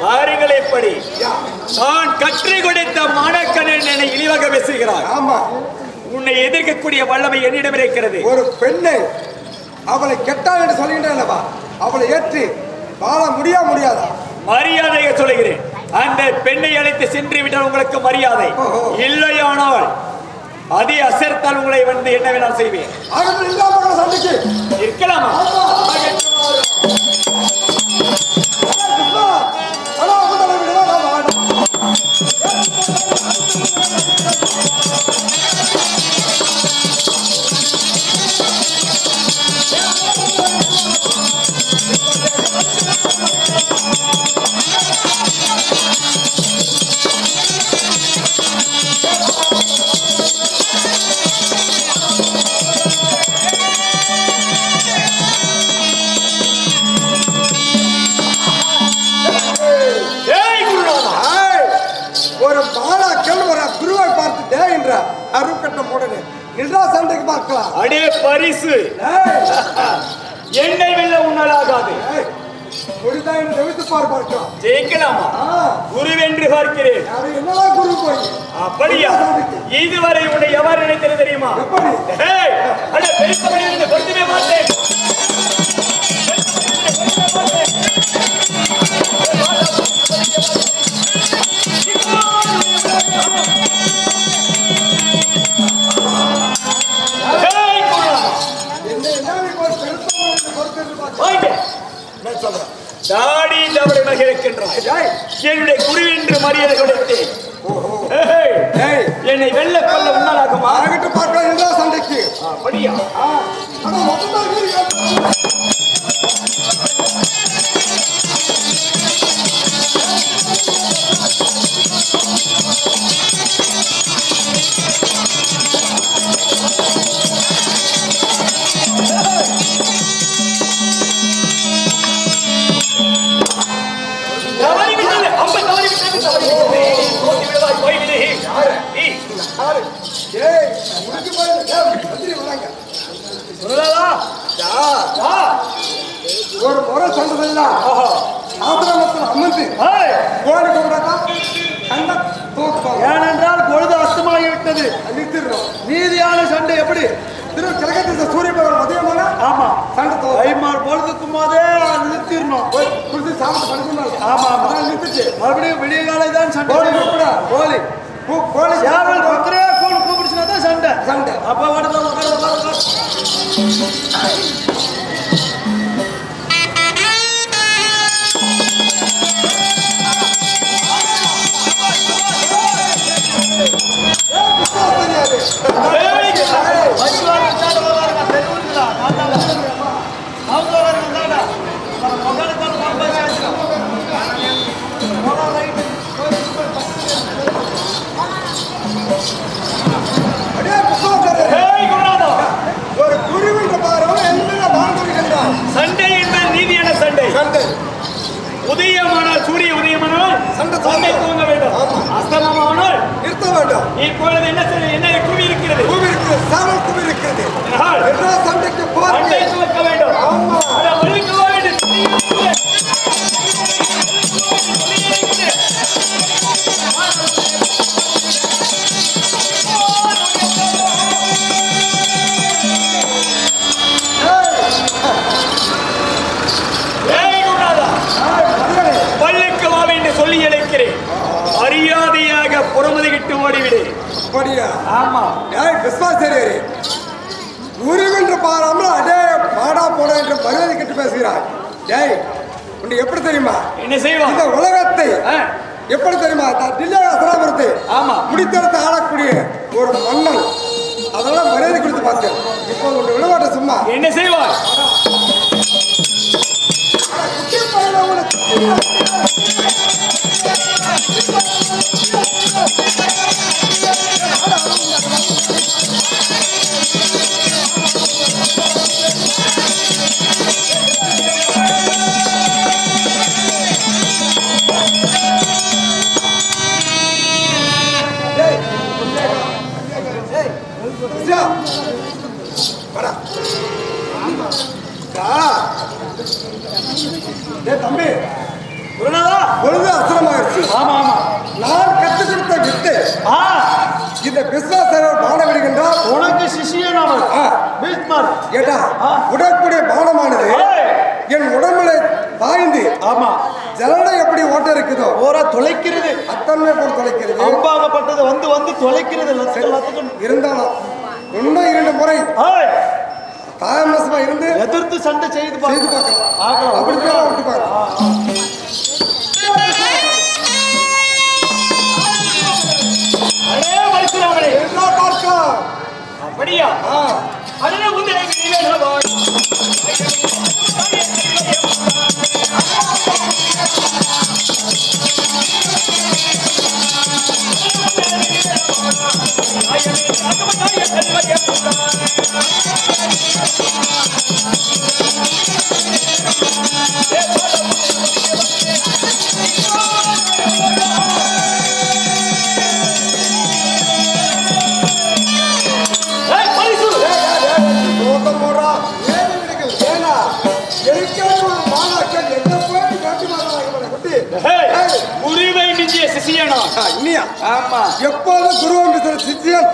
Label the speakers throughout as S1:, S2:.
S1: பாருங்கள் எப்படி. நான் கற்றுக் கொடுத்த மாணக்கனன் என்னை இழிவாக பேசுகிறார்.
S2: ஆமா.
S1: உன்னை எதிர்க்கக்கூடிய வல்லமை என்னிடம் இருக்கிறது.
S2: ஒரு பெண்ணை அவளை கெட்டாள் என்று சொல்கின்றேன் அல்லவா? அவளை ஏற்றி வாழ முடியா முடியாதா?
S1: மரியாதையை சொல்லுகிறேன். அந்த பெண்ணை அழைத்து சென்று விட்டால் உங்களுக்கு மரியாதை. இல்லையானால் அதே அசர்த்தால் உங்களை வந்து என்ன வேணால் செய்வேன். இருக்கலாமா?
S2: ஒரு பாலாக்கள் ஒரு குருவை பார்த்து டே என்ற அருக்கட்ட உடனே நின்றா சண்டைக்கு பார்க்கலாம்.
S1: அடே பரிசு. என்னை வெல்ல உன்னால் ஆகாது.
S2: முடிதான் என்று பார் பார்க்கலாம்.
S1: ஜெயிக்கலாமா? குருவென்று பார்க்கிறேன்.
S2: என்னதான் குரு போய்?
S1: அப்படியா? இதுவரை உன்னை எவ்வாறு நினைத்தது தெரியுமா? அட என்று பொருத்தவே மாட்டேன். தவறை மகிழ்கின்றாய்
S2: ஏய்,
S1: என்னுடைய குரு என்று மரியாதை கொடுத்து.
S2: ஓஹோ.
S1: ஏய்,
S2: ஏய்.
S1: என்னை வெல்ல கொள்ள உன்னாலாகுமா
S2: நின்றா சண்டைக்கு
S1: அப்படியா
S3: ஆமா.
S2: அதான் நிறுத்துச்சு
S3: மறுபடியும் விடிய காலை தான் சண்டை
S2: கோழி. கூப்பிடா.
S3: கோழி
S2: கோழி
S3: சேவல் கோழி கூப்பிடுச்சுனா தான் சண்டை
S2: சண்டை
S3: அப்ப உடனே
S1: உதயமானால் சூரிய உதயமானால்
S2: சண்டை
S1: துவங்க வேண்டும். ஓடிவிடு.
S2: அப்படியா?
S1: ஆமா.
S2: ஏய் விஸ்வாசரியரே குருவென்று பாராமல் அடே பாடா போட என்று மரியாதை கட்டு பேசுகிறாய். டேய் உன்னை எப்படி தெரியுமா?
S1: என்ன செய்வான்?
S2: இந்த உலகத்தை எப்படி தெரியுமா? டில்லி அசராபுரத்தை
S1: ஆமா.
S2: முடித்தெடுத்து ஆளக்கூடிய ஒரு மன்னன். அதெல்லாம் மரியாதை கொடுத்து பார்த்தேன் இப்போ உன்னை விடமாட்ட சும்மா.
S1: என்ன
S2: குட்டி பையனை இந்த விஸ்வாசர் பானம் விடுகின்றார்
S3: உனக்கு சிஷியன் அவன்
S2: ஆ,
S3: பீஷ்மர்
S2: கேட்டா
S3: ஆ.
S2: உடற்குடைய பானமானது. என் உடம்புல பாய்ந்து
S3: ஆமா.
S2: ஜலடை எப்படி ஓட்ட இருக்குதோ?
S3: ஓரா தொலைக்கிறது.
S2: அத்தன்மை போல் தொலைக்கிறது.
S3: அம்பாகப்பட்டது வந்து வந்து தொலைக்கிறது.
S2: இருந்தாலும் இன்னும் இரண்டு முறை தாமசமா இருந்து
S3: எதிர்த்து சண்டை செய்து
S2: செய்து
S3: பார்க்கலாம்.
S2: பார்க்கலாம். அப்படித்தான் விட்டு பாரு
S1: அப்படியா
S2: ஆ,
S1: அடே உன்னை வீரவாய் உரிமை மிஞ்சிய சிசியனா?
S2: இன்னியா?
S1: ஆமா.
S2: எப்போதும் குரு என்று சொல்ல சித்தியன்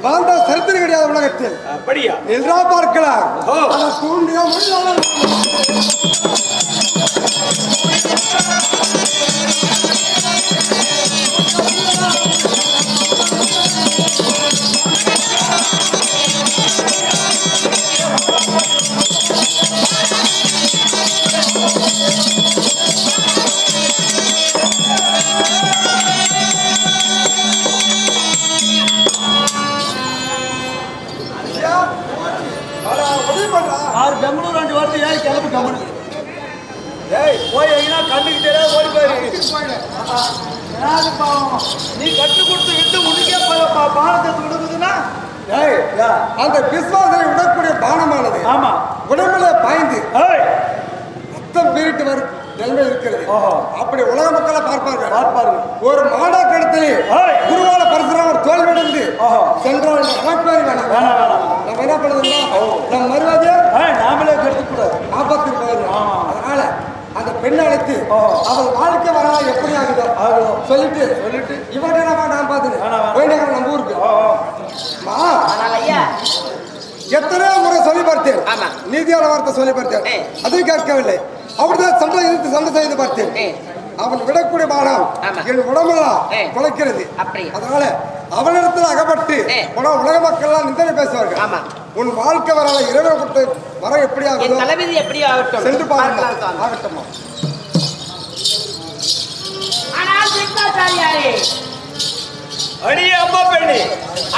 S2: வாழ்ந்த சரித்திரம் கிடையாது உலகத்தில்.
S1: அப்படியா?
S2: நின்றா பார்க்கலாம். தூண்டியா அந்த விசுவாசனை விடக்கூடிய பானமானது
S3: ஆமா
S2: உடம்புல பாய்ந்து ரத்தம் பீரிட்டு வரும் நிலைமை இருக்கிறது. அப்படி உலக மக்களை பார்ப்பார்கள்
S3: பார்ப்பார்கள்
S2: ஒரு மாடா கடத்திலே. குருவால பரசுராமர் தோல்வியடைந்து. சென்றால் அமைப்பேர் வேணாம்
S3: வேணாம் வேணாம்
S2: நம்ம என்ன பண்ணுறதுன்னா நம்ம மறுவாதே
S3: நாமளே கெடுக்கக்கூடாது
S2: ஆபத்து போயிடும். அதனால அந்த பெண்ணை அழைத்து. அவள் வாழ்க்கை வரலா எப்படி ஆகுதோ. சொல்லிட்டு
S3: சொல்லிட்டு
S2: இவன் நான். போய் நாங்கள் நம்ம ஊருக்கு. மா எத்தனையோ முறை சொல்லி பார்த்தேன். நீதியான வார்த்தை சொல்லி பார்த்தேன். அதுவும் கேட்கவில்லை அப்படிதான் சண்டை இழுத்து சண்டை செய்து பார்த்தேன். அவன் விடக்கூடிய பானம்
S4: ஆமா.
S2: என் உடம்பெல்லாம். குலைக்கிறது. அதனால அவனிடத்தில் அகப்பட்டு. உன உலக மக்கள் எல்லாம் நிந்தனை பேசுவார்கள். உன் வாழ்க்கை வரல இறைவன் கொடுத்த வர எப்படி ஆகுதோ
S4: தலைவிதி எப்படி ஆகட்டும்
S2: சென்று
S4: பார்க்கலாம்.
S2: ஆகட்டுமா
S4: ஆனால்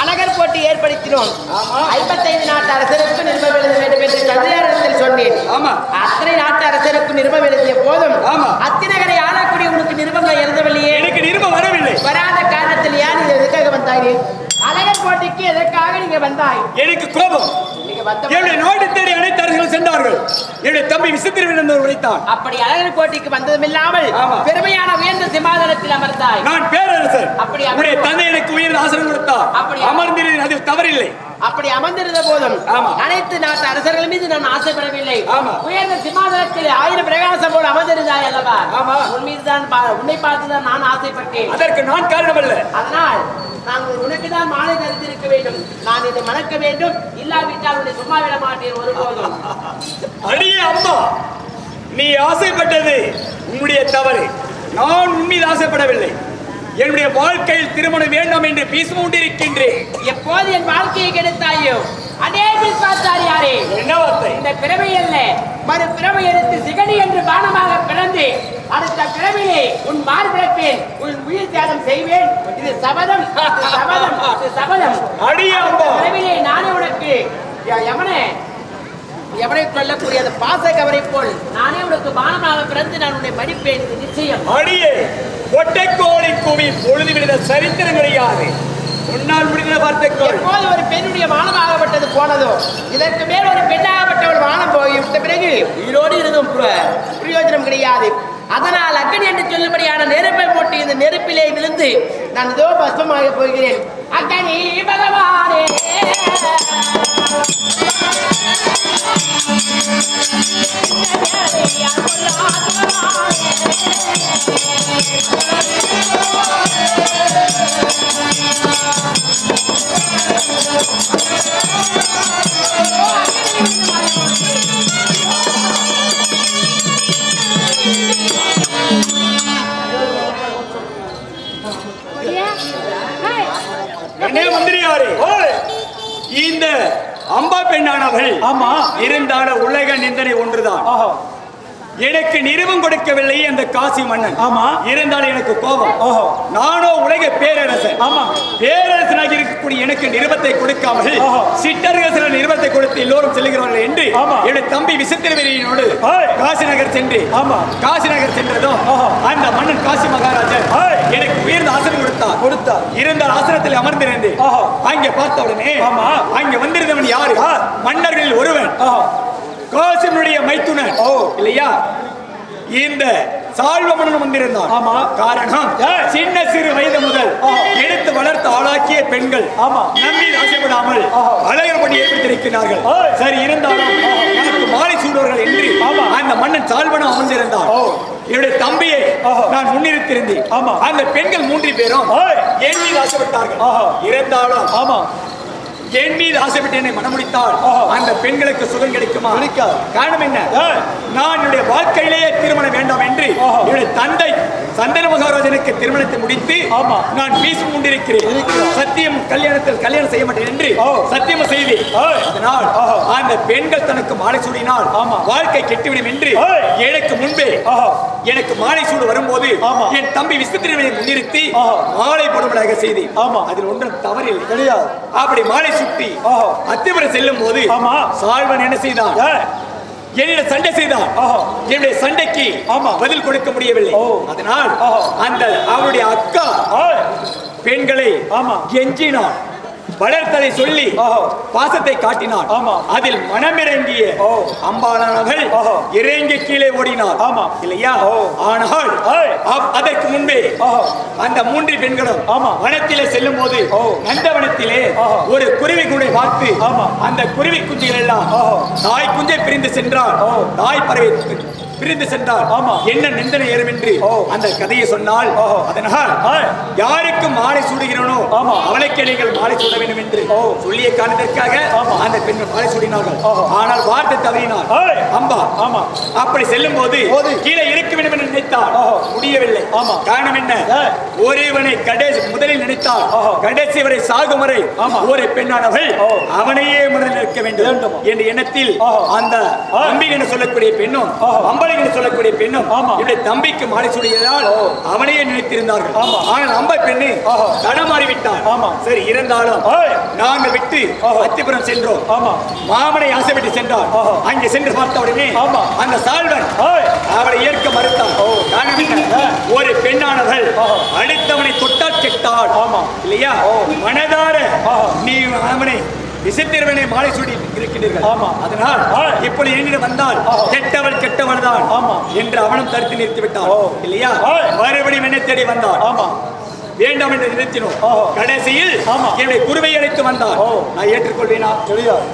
S4: அழகர் போட்டி ஏற்படுத்தினோம். ஐம்பத்தைந்து நாட்டு அரசருக்கு நிருபம் எழுத வேண்டும் என்று கதையாரத்தில் சொன்னேன்.
S1: ஆமா.
S4: அத்தனை நாட்டு அரசருக்கு நிருபம் எழுதிய போதும். அத்திநகரை ஆளக்கூடிய உனக்கு நிருபங்கள் எழுதவில்லையே.
S1: எனக்கு நிருபம் வரவில்லை.
S4: வராத காரணத்தில் இது எதுக்காக வந்தாய் அழகர் போட்டிக்கு எதற்காக நீங்க வந்தாய்?
S1: எனக்கு கோபம். என்னுடைய நாடு தேடி அனைத்து அரசுகளும் சென்றார்கள். என்னுடைய தம்பி விசித்திரவின் உழைத்தான்
S4: அப்படி அழகர் போட்டிக்கு வந்ததும் இல்லாமல்
S1: ஆமா.
S4: பெருமையான உயர்ந்த சிம்மாதனத்தில் அமர்ந்தாய்.
S1: நான் பேரரசர்.
S4: அப்படி
S1: உடைய தந்தை எனக்கு உயர்ந்த ஆசனம் கொடுத்தார்.
S4: அப்படி
S1: அமர்ந்திருந்தேன் அதில் தவறில்லை.
S4: அப்படி அமர்ந்திருந்த போதும். அனைத்து நாட்டு அரசர்கள் மீது நான் ஆசைப்படவில்லை. உயர்ந்த சிம்மாசனத்தில் ஆயிரம் பிரகாசம் போல் அமர்ந்திருந்தாய் அல்லவா. உன் மீதுதான் பா- உன்னை பார்த்துதான் நான் ஆசைப்பட்டேன்.
S1: அதற்கு நான் காரணமல்ல.
S4: அதனால் நான் உனக்கு தான் மாலை தரித்திருக்க வேண்டும். நான் இதை மறக்க வேண்டும். இல்லாவிட்டால் உன்னை சும்மா விட மாட்டேன் ஒருபோதும்.
S1: அடியே அம்மா நீ ஆசைப்பட்டது உன்னுடைய தவறு. நான் மீது ஆசைப்படவில்லை. என்னுடைய வாழ்க்கையில் திருமணம் வேண்டாம் என்று பேசி கொண்டிருக்கின்றேன்
S4: எப்போது என் வாழ்க்கையை கெடுத்தாயோ அதே பிற்பாச்சாரியாரே
S1: என்ன வார்த்தை?
S4: இந்த பிறவை அல்ல மறு பிறவை எடுத்து சிகடி என்று பானமாக பிறந்து அடுத்த பிறவிலே உன் மார்பிழப்பேன் உன் உயிர் தியாகம் செய்வேன். இது சபதம். சபதம். சபதம். பிறவிலே நானே உனக்கு யமனே எவனை கொல்லக்கூடிய அந்த பாச கவரை போல். நானே உனக்கு பானமாக பிறந்து நான் உன்னை மடிப்பேன் இது நிச்சயம்.
S1: அடியே ஒட்டைக்கோழி குவி பொழுது விடுத சரித்திரம் கிடையாது உன்னால் முடிந்த வார்த்தைக்கோள்
S4: எப்போது ஒரு பெண்ணுடைய வானமாகப்பட்டது போனதோ இதற்கு மேல் விழுந்து நான் ஏதோ பஸ்மமாக போகிறேன். அக்னி பகவானே.
S1: அண்ணே மந்திரியாரே
S3: ஓய்
S1: இந்த அம்பா பெண்ணானவள்
S3: ஆமா.
S1: இருந்தால உலக நிந்தனை ஒன்றுதான். எனக்கு நிறுவம் கொடுக்கவில்லை அந்த காசி மன்னன்
S3: ஆமா.
S1: இருந்தாலும் எனக்கு கோபம்
S3: ஓஹோ
S1: நானோ உலக பேரரசன்
S3: ஆமா
S1: பேரரசனாக இருக்கக்கூடிய எனக்கு நிருபத்தை கொடுக்காமல்
S3: ஆஹா.
S1: சிற்றரசர்கள் நிருபத்தை கொடுத்து எல்லோரும் செல்கிறார்கள் என்று
S3: ஆமா.
S1: என்னுடைய தம்பி விசித்திரவெறியினோடு
S3: ஆய்.
S1: காசி நகர் சென்று
S3: ஆமா.
S1: காசி நகர் சென்றதும். அந்த மன்னன் காசி மகாராஜர்
S3: ஆய்.
S1: எனக்கு உயர்ந்த ஆசனம் கொடுத்தார்
S3: கொடுத்தார்.
S1: இருந்த ஆசனத்தில் அமர்ந்திருந்தேன்
S3: ஆஹா.
S1: அங்கே பார்த்த உடனே
S3: ஆமா.
S1: அங்கே வந்திருந்தவன் யாரு. மன்னர்களில் ஒருவன்
S3: ஆஹா
S1: காசினுடைய மைத்துனன்
S3: ஓ.
S1: இல்லையா இந்த சால்வமன்னன் வந்திருந்தான்
S3: ஆமா.
S1: காரணம். சின்ன சிறு வயது முதல். எடுத்து வளர்த்து ஆளாக்கிய பெண்கள்
S3: ஆமா.
S1: நம்பி ஆசைப்படாமல். அழகர்படி ஏற்படுத்தியிருக்கிறார்கள். சரி இருந்தாலும் எனக்கு மாலை சூடுவார்கள் என்று
S3: ஆமா.
S1: அந்த மன்னன் சால்வனம் அமர்ந்திருந்தான். என்னுடைய தம்பியை. நான் முன்னிறுத்திருந்தேன்
S3: ஆமா.
S1: அந்த பெண்கள் மூன்று பேரும் மீது ஆசைப்பட்டார்கள். இருந்தாலும்
S3: ஆமா
S1: என் மீது ஆசைப்பட்டு என்னை மனமுடித்தால். அந்த பெண்களுக்கு சுகம் கிடைக்குமா. காரணம் என்ன. நான் என்னுடைய வாழ்க்கையிலேயே திருமணம் வேண்டாம் என்று. என்னுடைய தந்தை சந்தன மகாராஜனுக்கு திருமணத்தை முடித்து
S3: ஆமா.
S1: நான் பேசி கொண்டிருக்கிறேன். சத்தியம் கல்யாணத்தில் கல்யாணம் செய்ய மாட்டேன் என்று. சத்தியம் செய்து. அதனால். அந்த பெண்கள் தனக்கு மாலை சூடினால்
S3: ஆமா.
S1: வாழ்க்கை கெட்டுவிடும் என்று. எனக்கு முன்பே எனக்கு மாலை சூடு வரும்போது. என் தம்பி விசித்திரனை முன்னிறுத்தி. மாலை போடும்படியாக செய்தேன்
S3: ஆமா.
S1: அதில் ஒன்றும் தவறில்லை
S3: கிடையாது
S1: அப்படி மாலை சுட்டி. அத்திபுரம் செல்லும் போது
S3: ஆமா.
S1: சால்வன் என்ன செய்தான் என்னிடம் சண்டை செய்தான்
S3: ஆஹா.
S1: என்னுடைய சண்டைக்கு
S3: ஆமா.
S1: பதில் கொடுக்க முடியவில்லை. அதனால். அந்த அவருடைய அக்கா பெண்களை
S3: ஆமா.
S1: கெஞ்சினான் வளர்த்ததை சொல்லி. பாசத்தை காட்டினான்
S3: ஆமா.
S1: அதில் மனமிறங்கிய. அம்பாளானவள். இறங்கி கீழே ஓடினார்
S3: ஆமா.
S1: இல்லையா. ஆனால் அதற்கு முன்பே அந்த மூன்று பெண்களும்
S3: ஆமா.
S1: வனத்திலே செல்லும் போது. நந்தவனத்திலே. ஒரு குருவி கூடை பார்த்து
S3: ஆமா.
S1: அந்த குருவி குஞ்சுகள் எல்லாம். தாய் குஞ்சை பிரிந்து சென்றால்
S3: ஓ.
S1: தாய் பறவை பிரிந்து சென்றால்
S3: ஆமா.
S1: என்ன நிந்தனை ஏறும் என்று. அந்த கதையை சொன்னால். அதனால். யாருக்கு மாலை சூடுகிறனோ
S3: ஆமா.
S1: அவளுக்கு நீங்கள் மாலை சூட வேண்டும் என்று. சொல்லிய காரணத்திற்காக. அந்த பெண்கள் மாலை சூடினார்கள். ஆனால் வார்த்தை தவறினார். அம்பா
S3: ஆமா
S1: அப்படி செல்லும் போது. கீழே இருக்க வேண்டும் என்று நினைத்தார். முடியவில்லை
S3: ஆமா.
S1: காரணம் என்ன. ஒருவனை கடைசி முதலில் நினைத்தார். கடைசி வரை சாகும் வரை. ஒரு பெண்ணானவள். அவனையே முதலில் இருக்க வேண்டும். என்ற எண்ணத்தில். அந்த
S3: ஆ.
S1: அம்பிகை என்று சொல்லக்கூடிய பெண்ணும்
S3: ஆஹா.
S1: அம்பளை என்று சொல்லக்கூடிய பெண்ணும். என்னுடைய தம்பிக்கு மாலை சூடியதால். அவனையே நினைத்திருந்தார்கள்
S3: ஆமா.
S1: ஆனால் அம்பை பெண்ணு. தடமாறி விட்டார். சரி இருந்தாலும். நாங்கள் விட்டு. அத்திபுரம் சென்றோம்
S3: ஆமா
S1: மாமனை ஆசைப்பட்டு சென்றார். அங்கே சென்று பார்த்த உடனே
S3: ஆமா.
S1: அந்த சால்வன் அவளை ஏற்க மறுத்தார். ஒரு பெண்ணானவள். அடுத்தவனை தொட்டால் கெட்டாள். இல்லையா. மனதார. நீ அவனை விசித்திரவனை மாலை சூடி இருக்கின்றீர்கள்
S3: ஆமா.
S1: அதனால். இப்படி என்னிடம் வந்தால். கெட்டவள் கெட்டவள் தான்
S3: ஆமா.
S1: என்று அவனும் தடுத்து நிறுத்தி விட்டான்
S3: ஓ.
S1: இல்லையா. மறுபடியும் என்னை தேடி வந்தான்
S3: ஆமா
S1: வேண்டாம் என்று நிறுத்தினோம். கடைசியில். என்னுடைய குருவை அழைத்து வந்தான்
S3: ஓ.
S1: நான் ஏற்றுக்கொள்வேனா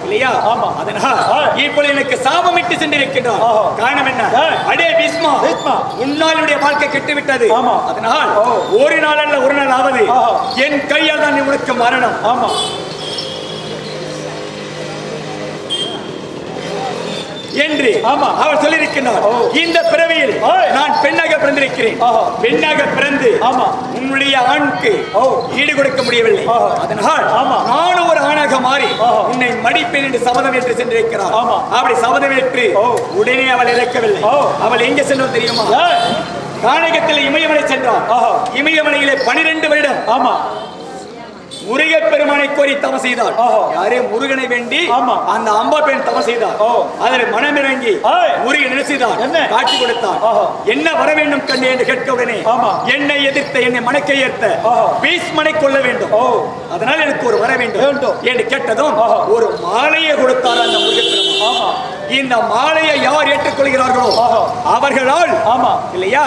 S1: இல்லையா
S3: ஆமா.
S1: அதனால். இப்பொழுது எனக்கு சாபமிட்டு சென்றிருக்கின்றார். காரணம் என்ன. அடே பீஸ்மா என்னுடைய வாழ்க்கை கெட்டு விட்டது
S3: ஆமா.
S1: அதனால். ஒரு நாள் அல்ல ஒரு நாள் ஆவது. என் கையால் தான் உனக்கு மரணம்
S3: ஆமா
S1: என்று. அவர் சொல்லியிருக்கிறார். இந்த பிறவியில். நான் பெண்ணாக பிறந்திருக்கிறேன். பெண்ணாக பிறந்து. உன்னுடைய ஆணுக்கு. ஈடு கொடுக்க முடியவில்லை. அதனால். நானும் ஒரு ஆணாக மாறி. உன்னை மடிப்பேன் என்று சபதம் ஏற்று சென்றிருக்கிறார். அப்படி சபதம் ஏற்று. உடனே அவள் இறக்கவில்லை. அவள் எங்க சென்றோம் தெரியுமா
S3: ஏய்
S1: கானகத்தில் இமயமலை சென்றார். இமயமலையிலே பனிரெண்டு வருடம்
S3: ஆமா
S1: முருகப் பெருமானை கோரி தவம் செய்தார்
S3: ஓஹோ.
S1: யாரே முருகனை வேண்டி. அந்த அம்பா பெண் தவம் செய்தார்
S3: ஓ.
S1: அதில் மனமிறங்கி. முருகன் என்ன? காட்சி கொடுத்தார்
S3: ஓஹோ.
S1: என்ன வர வேண்டும் கண்ணே என்று கேட்க உடனே. என்னை எதிர்த்த என்னை மணக்கை ஏற்ற. பீஷ்மனை கொள்ள வேண்டும் அதனால் எனக்கு ஒரு வர வேண்டும். என்று கேட்டதும். ஒரு மாலையை கொடுத்தார் அந்த முருகப்பெருமான்
S3: ஆமா
S1: இந்த மாலையை யார் ஏற்றுக்கொள்கிறார்களோ. அவர்களால்
S3: ஆமா
S1: இல்லையா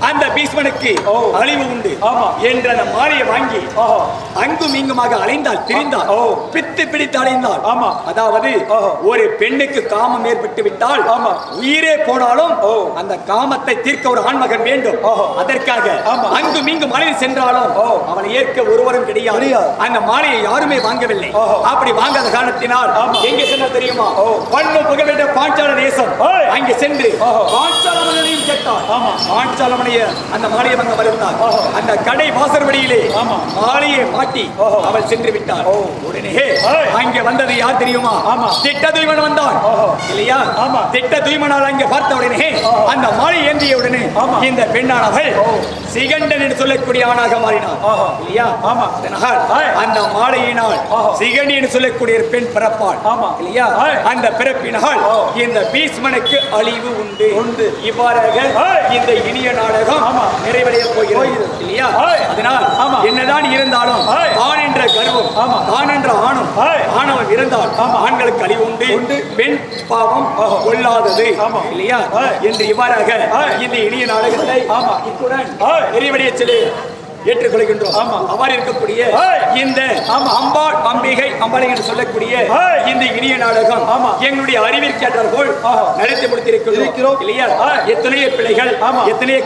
S1: அந்த பீஷ்மனுக்கு. அழிவு உண்டு. என்ற அந்த மாலையை வாங்கி அங்கும் இங்குமாக அலைந்தாள் திரிந்தாள்
S3: ஓ.
S1: பித்து பிடித்து அலைந்தாள்
S3: ஆமா.
S1: அதாவது. ஒரு பெண்ணுக்கு காமம் ஏற்பட்டு விட்டால்
S3: ஆமா.
S1: உயிரே போனாலும். அந்த காமத்தை தீர்க்க ஒரு ஆண்மகன் வேண்டும். அதற்காக. அங்கும் இங்கும் மலையில் சென்றாலும். அவனை ஏற்க ஒருவரும் கிடையாது. அந்த மாலையை யாருமே வாங்கவில்லை. அப்படி வாங்காத காரணத்தினால். எங்கே சென்றால் தெரியுமா. பண்ணு புகழ்பெற்ற பாஞ்சால தேசம். அங்கே சென்று. பாஞ்சாலமனையும் கேட்டார்
S3: ஆமா.
S1: பாஞ்சாலமனைய அந்த மாலையை அங்க வருந்தார். அந்த கடை வாசற்படியிலே. மாலையை மாட்டி. அவள் சென்று விட்டார். உடனே. அங்கே வந்தது யார் தெரியுமா. திட்ட தூய்மன் வந்தான். இல்லையா. திட்ட தூய்மனால் அங்கே பார்த்த உடனே. அந்த மாலை ஏந்திய உடனே. இந்த பெண்ணானவள். சிகண்டன் என்று சொல்லக்கூடிய ஆணாக மாறினார். இல்லையா
S3: ஆமா.
S1: அதனால். அந்த மாலையினால். சிகண்டி என்று சொல்லக்கூடிய பெண் பிறப்பாள்
S3: ஆமா.
S1: இல்லையா. அந்த பிறப்பினால். இந்த பீஷ்மனுக்கு அழிவு உண்டு
S3: உண்டு.
S1: இவ்வாறாக. இந்த இனிய நாடகம். நிறைவடைய போகிறது. இல்லையா. அதனால். என்னதான் இருந்தாலும். தான் என்ற கர்வம். தான் என்ற ஆணும். ஆணவம் இருந்தால். ஆண்களுக்கு அழிவு உண்டு. பெண் பாவம். கொள்ளாதது. இல்லையா. என்று இவ்வாறாக. இந்த இனிய நாடகத்தை
S3: ஆமா.
S1: இத்துடன். நிறைவடைய சொல்லி ஏற்றுக்கொள்கின்றோம்
S3: ஆமா.
S1: அவ்வாறு இருக்கக்கூடிய. இந்த
S3: ஆமா.
S1: அம்பாள் அம்பிகை அம்பாளை என்று சொல்லக்கூடிய. இந்த இனிய நாடகம்
S3: ஆமா.
S1: எங்களுடைய அறிவிற்கேற்றார் போல்
S3: ஆஹா.
S1: நடத்தி முடித்திருக்கிறோம். இல்லையா. எத்தனையோ பிள்ளைகள்
S3: ஆமா.
S1: எத்தனையோ